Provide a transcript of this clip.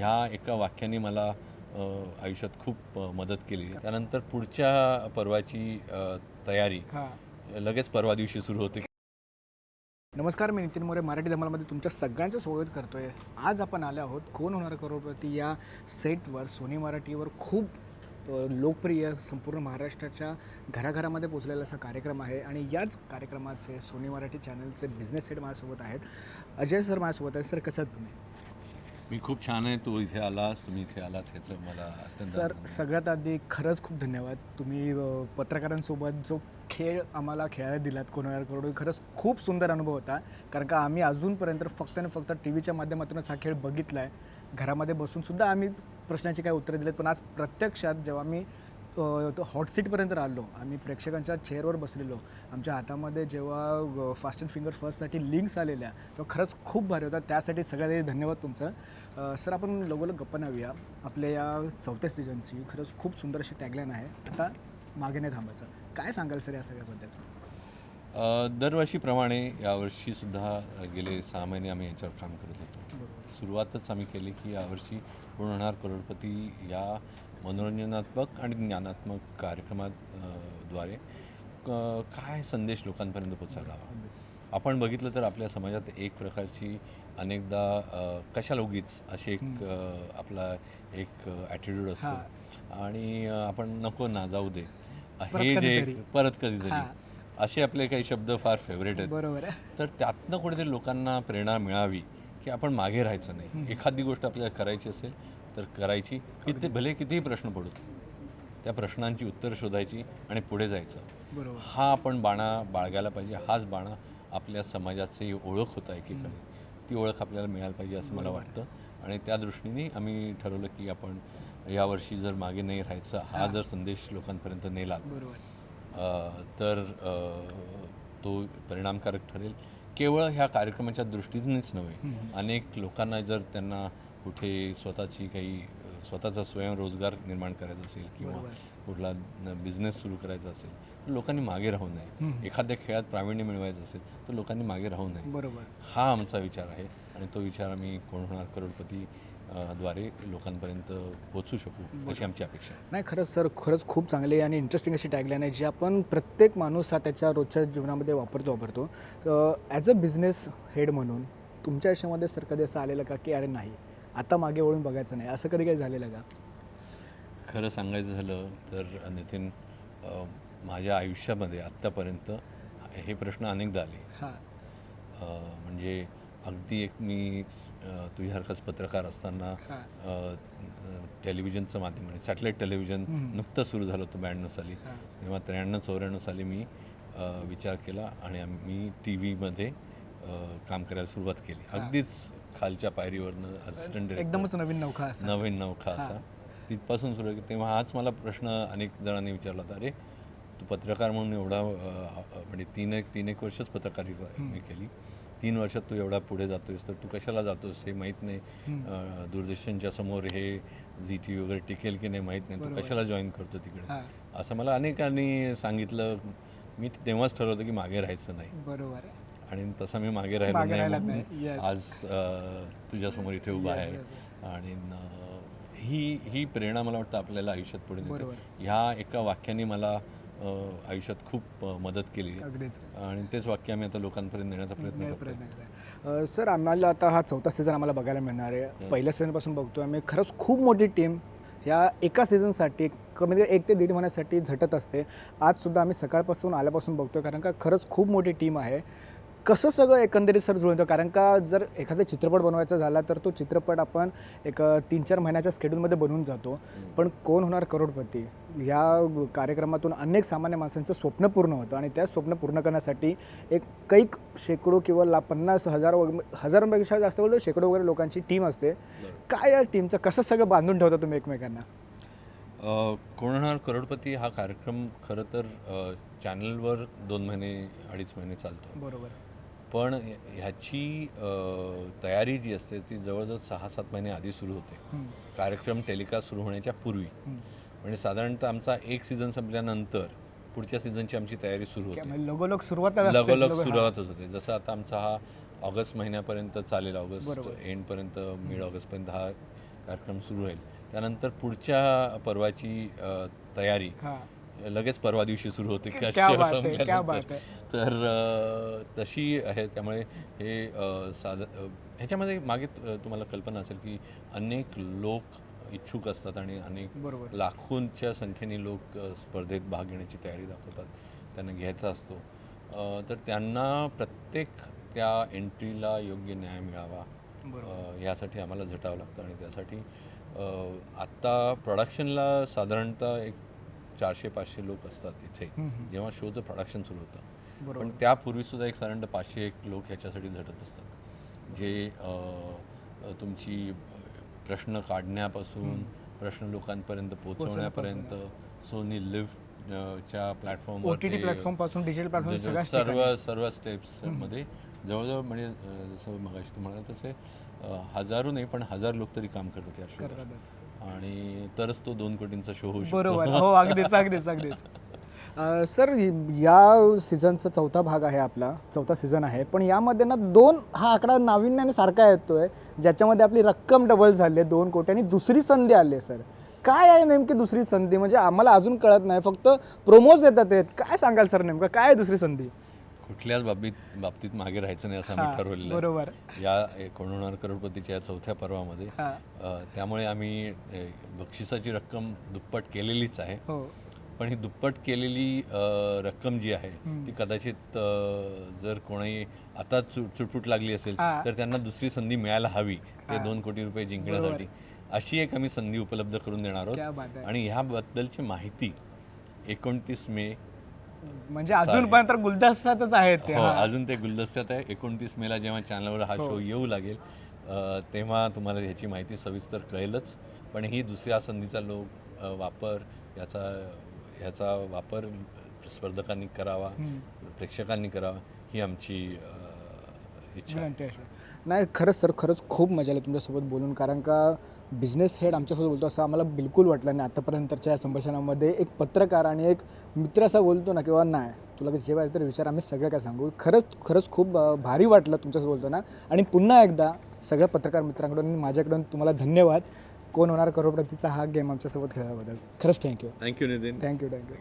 ह्या एका वाक्याने मला आयुष्यात खूप मदत केली. त्यानंतर पुढच्या पर्वाची तयारी हां. लगेच परवा दिवशी सुरू होते. नमस्कार मी नितीन मोरे मराठी धमालमध्ये तुमच्या सगळ्यांचं स्वागत करतोय. आज आपण आले आहोत कोण होणार करोडपती या सेटवर सोनी मराठीवर खूप लोकप्रिय संपूर्ण महाराष्ट्राच्या घराघरामध्ये पोचलेला असा कार्यक्रम आहे. आणि याच कार्यक्रमाचे सोनी मराठी चॅनलचे बिझनेस सेट माझ्यासोबत आहेत. अजय सर माझ्यासोबत आहेत. सर कसं आहात तुम्ही? मी खूप छान आहे तू इथे आलास तुम्ही इथे आलात ह्याचं मला अत्यंत सर आनंद आहे. सगळ्यात आधी खरंच खूप धन्यवाद. तुम्ही अ, पत्रकारांसोबत जो खेळ आम्हाला खेळायला दिलात करोड खरंच खूप सुंदर अनुभव होता. कारण का आम्ही अजूनपर्यंत फक्त आणि फक्त टी व्हीच्या माध्यमातूनच हा खेळ बघितला आहे घरामध्ये बसून सुद्धा आम्ही प्रश्नाची काही उत्तरं दिलेत पण आज प्रत्यक्षात जेव्हा मी हॉट सीटपर्यंत राहिलो. आम्ही प्रेक्षकांच्या चेअरवर बसलेलो. आमच्या हातामध्ये जेव्हा फास्ट अँड फिंगर फर्स्टसाठी लिंक्स आलेल्या तो खरंच खूप भारी होता. त्यासाठी सगळ्यात धन्यवाद तुमचं. सर आपण लगोलग गप्पा नव्या आपल्या या चौथ्या सीझनची खरंच खूप सुंदर अशी टॅगलाईन आहे. आता मागे नाही थांबायचं. काय सांगाल सर या सगळ्याबद्दल? दरवर्षीप्रमाणे यावर्षीसुद्धा गेले सहा महिने आम्ही याच्यावर काम करत होतो. सुरुवातच आम्ही केली की यावर्षी पूर्ण होणार करोडपती या मनोरंजनात्मक आणि ज्ञानात्मक कार्यक्रमात अ, द्वारे क- काय संदेश लोकांपर्यंत पोचायला हवा? आपण बघितलं तर आपल्या समाजात एक प्रकारची अनेकदा अ, कशाला उगीच अशी एक आपला एक ॲटिट्यूड असतो. आणि आपण नको ना जाऊ दे. हे जे. परत कधीतरी. असे आपले काही शब्द फार फेवरेट आहेत. बरोबर आहे. तर त्यातनं कुठेतरी लोकांना प्रेरणा मिळावी की आपण मागे राहायचं नाही. एखादी गोष्ट आपल्याला करायची असेल तर करायची. की ते भले कितीही प्रश्न पडत त्या प्रश्नांची उत्तर शोधायची आणि पुढे जायचं. बरोबर. हा आपण बाणा बाळगायला पाहिजे. हाच बाणा आपल्या समाजाची ओळख होता एकीकडे. ती ओळख आपल्याला मिळायला पाहिजे असं मला वाटतं. आणि त्या दृष्टीने आम्ही ठरवलं की आपण यावर्षी जर मागे नाही राहायचं हा जर संदेश लोकांपर्यंत नेला बरोबर. तर तो परिणामकारक ठरेल. केवळ ह्या कार्यक्रमाच्या दृष्टीनेच नव्हे. अनेक लोकांना जर त्यांना कुठे स्वतःची काही स्वतःचा स्वयंरोजगार निर्माण करायचा असेल किंवा. कुठला बिझनेस सुरू करायचा असेल तर लोकांनी मागे राहू नये. एखाद्या खेळात प्रावीण्य मिळवायचं असेल तर लोकांनी मागे राहू नये. बरोबर. हा आमचा विचार आहे. आणि तो विचार आम्ही कोण होणार? करोडपती द्वारे लोकांपर्यंत पोचू शकू अशी आमची अपेक्षा नाही खरंच सर खरंच खूप चांगली आणि इंटरेस्टिंग अशी टॅगलाईन आहे जी आपण प्रत्येक माणूस हा त्याच्या रोजच्या जीवनामध्ये वापरतो वापरतो. ॲज अ बिझनेस हेड म्हणून तुमच्या आयुष्यामध्ये सर कधी असं आलेलं का की अरे नाही आता मागे वळून बघायचं नाही? असं कधी काही झालेलं का? खरं सांगायचं झालं तर नितीन माझ्या आयुष्यामध्ये आत्तापर्यंत हे प्रश्न अनेकदा आले. हां. म्हणजे अगदी एक मी तुझ्यासारखाच पत्रकार असताना टेलिव्हिजनचं माध्यम आहे. Satellite television. नुकतं सुरू झालं होतं ब्याण्णव साली. तेव्हा त्र्याण्णव चौऱ्याण्णव साली मी विचार केला आणि आम्ही टी व्हीमध्ये काम करायला सुरुवात केली. अगदीच खालच्या पायरीवरनं असिस्टंट एकदमच नवीन नौका असं. नवीन नौका हां. असा. तिथपासून सुरू केली तेव्हा हाच मला प्रश्न अनेक जणांनी विचारला होता अरे तू पत्रकार म्हणून एवढा म्हणजे तीन एक तीन एक वर्षच पत्रकारिता मी केली. तीन वर्षात तू एवढा पुढे जातोयस तर तू कशाला जातोस हे माहीत नाही. दूरदर्शनच्या समोर हे झी टी वगैरे टिकेल की नाही माहीत नाही. तू. कशाला जॉईन करतो तिकडे? असं मला अनेकांनी सांगितलं. मी तेव्हाच ठरवलं की मागे राहायचं नाही. बरोबर आणि तसं मी मागे राहिलो नाही. आज तुझ्यासमोर इथे उभा आहे. आणि ही ही प्रेरणा मला वाटतं आपल्याला आयुष्यात पुढे नेते. ह्या एका वाक्याने मला आयुष्यात खूप मदत केली. अगदीच. आणि तेच वाक्य आम्ही आता लोकांपर्यंत नेण्याचा प्रयत्न करतो सर आम्हाला आता हा चौथा सीझन आम्हाला बघायला मिळणार आहे. पहिल्या सीझनपासून बघतो आम्ही. खरंच खूप मोठी टीम ह्या एका सीझनसाठी कमी एक ते दीड महिन्यासाठी झटत असते. आजसुद्धा आम्ही सकाळपासून आल्यापासून बघतो कारण का खरंच खूप मोठी टीम आहे. कसं सगळं एकंदरीत सर जुळतो? कारण का जर एखादा चित्रपट बनवायचा झाला तर तो चित्रपट आपण एक तीन चार महिन्याच्या स्केड्यूलमध्ये बनवून जातो. पण कोण होणार करोडपती? या कार्यक्रमातून अनेक सामान्य माणसांचं स्वप्न पूर्ण होतं आणि त्या स्वप्न पूर्ण करण्यासाठी एक कैक शेकडो किंवा ला पन्नास हजार हजारांपेक्षा जास्त बोलतो शेकडो वगैरे लोकांची टीम असते. काय या टीमचं कसं सगळं बांधून ठेवता तुम्ही एकमेकांना? कोण होणार करोडपती? हा कार्यक्रम खरं तर चॅनलवर दोन महिने अडीच महिने चालतो. बरोबर. पण ह्या- ह्याची तयारी जी असते ती जवळजवळ सहा सात महिने आधी सुरू होते. कार्यक्रम टेलिकास्ट सुरू होण्याच्या पूर्वी. म्हणजे साधारणतः आमचा एक सीझन संपल्यानंतर पुढच्या सीझनची आमची तयारी सुरू होते. म्हणजे लगोलग सुरुवात लगोलग सुरुवातच होते. जसं आता आमचा हा ऑगस्ट महिन्यापर्यंत चालेल ऑगस्ट. एंडपर्यंत मिड ऑगस्टपर्यंत हा कार्यक्रम सुरू राहील त्यानंतर पुढच्या पर्वाची तयारी लगेच परवा दिवशी सुरू होते की क्या शो बात आहे, क्या संपल्यानंतर. बात आहे. तर अ, तशी आहे. त्यामुळे हे अ, साध ह्याच्यामध्ये मागे अ, तुम्हाला कल्पना असेल की अनेक लोक इच्छुक असतात आणि अनेक बरोबर. लाखोंच्या संख्येने लोक अ, स्पर्धेत भाग घेण्याची तयारी दाखवतात. त्यांना घ्यायचा असतो. अ, तर त्यांना प्रत्येक त्या एंट्रीला योग्य न्याय मिळावा. अ, यासाठी आम्हाला झटावं लागतं आणि त्यासाठी अ, आत्ता प्रोडक्शनला साधारणतः एक चारशे पाचशे लोक असतात इथे. जेव्हा शोचं प्रोडक्शन सुरू होतं. पण त्यापूर्वीसुद्धा एक साधारणतः पाचशे एक लोक ह्याच्यासाठी झटत असतात. जे तुमची प्रश्न काढण्यापासून प्रश्न लोकांपर्यंत पोहोचवण्यापर्यंत सोनी लिव्ह च्या प्लॅटफॉर्मवर प्लॅटफॉर्मपासून डिजिटल प्लॅटफॉर्म जवळ- सगळ्या सर्व सर्व स्टेप्समध्ये जवळजवळ म्हणजे जसं मगाशी तुम्हाला तसे हजारो नाही पण हजार लोक तरी काम करतात या शोवर आणि तरच तो दोन कोटींचा शो होऊ शकतो. बरोबर. हो अगदीच अगदीच अगदीच. सर या सीझनचा चौथा भाग आहे आपला चौथा सीझन आहे पण यामध्ये ना दोन हा आकडा नाविन्याने सारखा येतोय ज्याच्यामध्ये आपली रक्कम डबल झाली आहे दोन कोटी आणि दुसरी संधी आली आहे सर. काय आहे नेमकी दुसरी संधी? म्हणजे आम्हाला अजून कळत नाही फक्त प्रोमोज येतात आहेत. काय सांगाल सर नेमकं? काय आहे दुसरी संधी? कुठल्याच बाबतीत बाबतीत मागे राहायचं नाही असं आम्ही ठरवलेलं आहे. बरोबर. या ए, कोण होणार करोडपतीच्या या चौथ्या पर्वामध्ये हा. अ, त्यामुळे आम्ही बक्षिसाची रक्कम दुप्पट केलेलीच आहे. हो. पण ही दुप्पट केलेली अ, रक्कम जी आहे. ती कदाचित अ, जर कोणी आता चु चुटपुट लागली असेल हा. तर त्यांना दुसरी संधी मिळायला हवी ते. दोन कोटी रुपये जिंकण्यासाठी. अशी एक आम्ही संधी उपलब्ध करून देणार क्या आहोत बात आहे. आणि ह्याबद्दलची माहिती एकोणतीस मे म्हणजे अजूनपर्यंत गुलदस्त्यातच आहेत ते हो हा. अजून ते गुलदस्त्यात आहे एकोणतीस मेला जेव्हा चॅनलवर हा हो. शो येऊ लागेल अ, तेव्हा तुम्हाला ह्याची माहिती सविस्तर कळेलच पण ही दुसऱ्या संधीचा लोक अ, वापर याचा ह्याचा वापर स्पर्धकांनी करावा. प्रेक्षकांनी करावा ही आमची अ, इच्छा आहे विनंती अशी नाही खरंच सर खरंच खूप मजा आली तुमच्यासोबत बोलून कारण का बिझनेस हेड आमच्यासोबत बोलतो असं आम्हाला बिलकुल वाटलं नाही. आतापर्यंतच्या या संभाषणामध्ये एक पत्रकार आणि एक मित्र असा बोलतो ना किंवा नाही तुला जे पाहिजे तर विचार आम्ही सगळं काय सांगू. खरंच खरंच खूप भारी वाटलं तुमच्यासोबत बोलताना. आणि पुन्हा एकदा सगळ्या पत्रकार मित्रांकडून आणि माझ्याकडून तुम्हाला धन्यवाद. कोण होणार करोडपतीचा हा गेम आमच्यासोबत खेळल्याबद्दल खरंच thank you thank you Nitin thank you thank you